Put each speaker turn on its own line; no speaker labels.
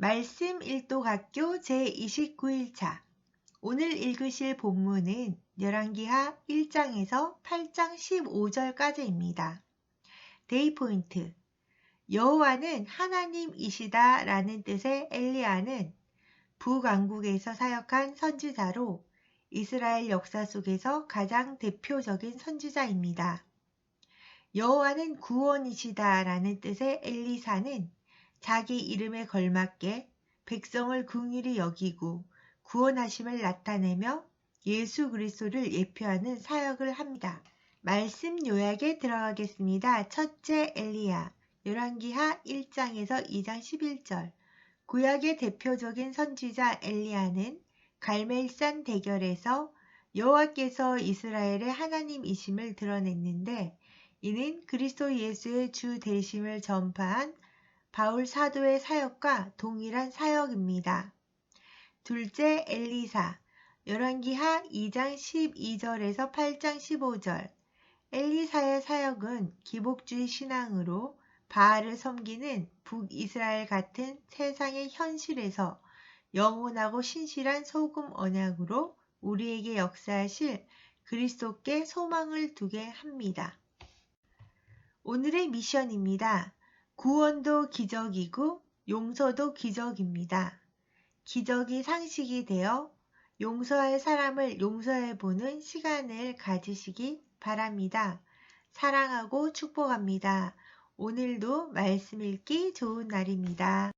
말씀 일독학교 제29일차 오늘 읽으실 본문은 열왕기하 1장에서 8장 15절까지입니다. 데이 포인트 여호와는 하나님이시다 라는 뜻의 엘리야는 북왕국에서 사역한 선지자로 이스라엘 역사 속에서 가장 대표적인 선지자입니다. 여호와는 구원이시다 라는 뜻의 엘리사는 자기 이름에 걸맞게 백성을 궁일이 여기고 구원하심을 나타내며 예수 그리스도를 예표하는 사역을 합니다. 말씀 요약에 들어가겠습니다. 첫째 엘리야 열왕기하 1장에서 2장 11절 구약의 대표적인 선지자 엘리야는 갈멜산 대결에서 여호와께서 이스라엘의 하나님이심을 드러냈는데 이는 그리스도 예수의 주 되심을 전파한 바울 사도의 사역과 동일한 사역입니다. 둘째 엘리사 열왕기하 2장 12절에서 8장 15절 엘리사의 사역은 기복주의 신앙으로 바알을 섬기는 북이스라엘 같은 세상의 현실에서 영원하고 신실한 소금 언약으로 우리에게 역사하실 그리스도께 소망을 두게 합니다. 오늘의 미션입니다. 구원도 기적이고 용서도 기적입니다. 기적이 상식이 되어 용서할 사람을 용서해 보는 시간을 가지시기 바랍니다. 사랑하고 축복합니다. 오늘도 말씀 읽기 좋은 날입니다.